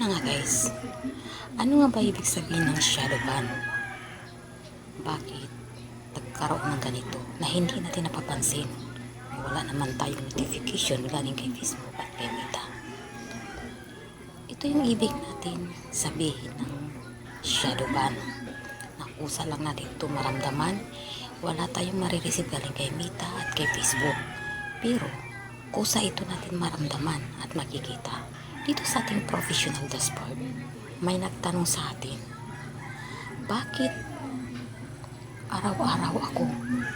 na nga guys, ano nga ba ibig sabihin ng shadow ban? Bakit nagkaroon ng ganito na hindi natin napapansin? Wala naman tayong notification galing kay Facebook at kay Meta. Ito yung ibig natin sabihin ng shadow ban. Na kusa lang natin ito maramdaman, wala tayong marireceive galing kay Meta at kay Facebook. Pero, kusa ito natin maramdaman at makikita dito sa ating professional dashboard. May nagtanong sa atin, bakit araw-araw ako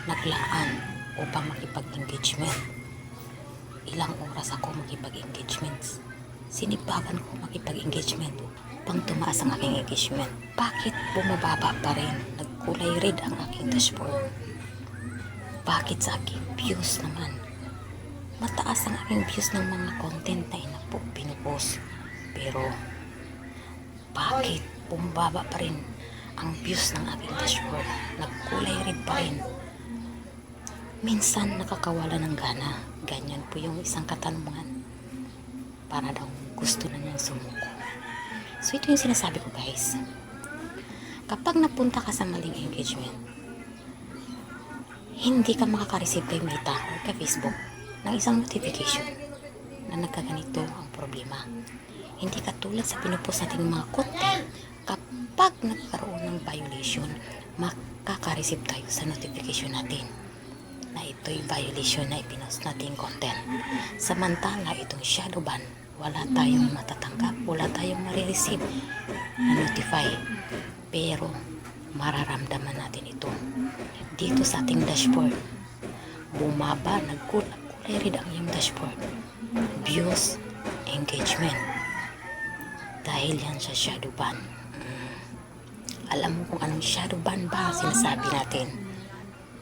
naglaan upang makipag-engagement? Ilang oras ako makipag-engagement? Sinibagan ko makipag-engagement upang tumaas ang aking engagement. Bakit bumababa pa rin? Nagkulay red ang aking dashboard. Bakit sa aking views naman? Mataas ang aking views ng mga content na inapo pinupost. Pero, bakit bumababa pa rin ang views ng aking dashboard? Nagkulay red pa rin. Minsan nakakawala ng gana. Ganyan po yung isang katanungan. Para daw gusto na niyang sumuko. So ito yung sinasabi ko guys. Kapag napunta ka sa maling engagement, hindi ka makaka-receive kay Meta o kay Facebook ng isang notification na nagkaganito ang problema. Hindi katulad sa pinupost nating mga content kapag nagkaroon ng violation, makaka-receive tayo sa notification natin na ito'y violation na ipinost nating content. Samantala, itong shadow ban, wala tayong matatanggap, wala tayong marireceive na notify. Pero, mararamdaman natin ito. Dito sa ating dashboard, bumaba, nagkulap, red ang iyong dashboard. Views, engagement. Dahil yan sa shadow ban. Mm. Alam mo kung anong shadow ban ba sinasabi natin?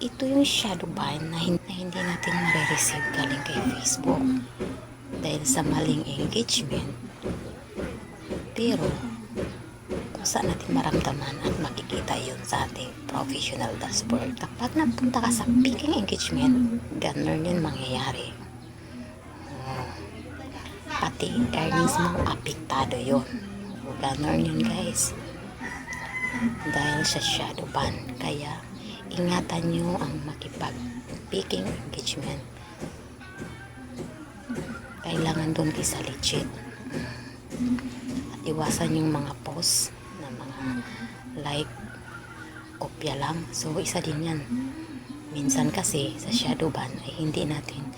ito yung shadow ban na hin- na hindi natin marireceive galing kay Facebook dahil sa maling engagement. Pero, kung saan natin maramdaman at makikita sa ating professional dashboard. Kapag napunta ka sa peaking engagement, ganun yun mangyayari. Hmm. Pati earnings mo, apektado yun. Ganun yun guys. Dahil sa shadow ban. Kaya, ingatan nyo ang makipag-picking engagement. Kailangan doon kayo sa legit. At iwasan yung mga post na mga like, kopya lang. So, isa din yan. Minsan kasi sa shadow ban ay hindi natin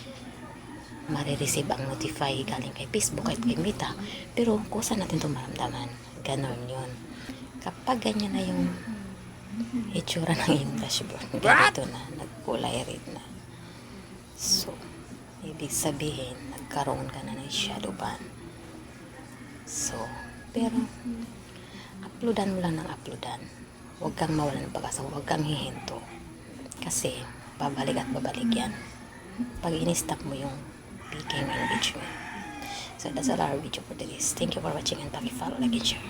marireceive ang notify galing kay Facebook at kay Meta. Pero kusa natin ito maramdaman. Ganon yun. Kapag ganyan na yung itsura ng iyong dashboard. Ganito na, nagkulay red na. So, ibig sabihin, nagkaroon ka na ng shadow ban. So, pero, uploadan mo lang ng uploadan. Huwag kang mawalan ng pag-asa, huwag kang hihinto. Kasi, babalik at babalik yan. Pag in-stop mo yung peaking engagement. So, that's all our video for today. Thank you for watching and paki-follow, like, and share.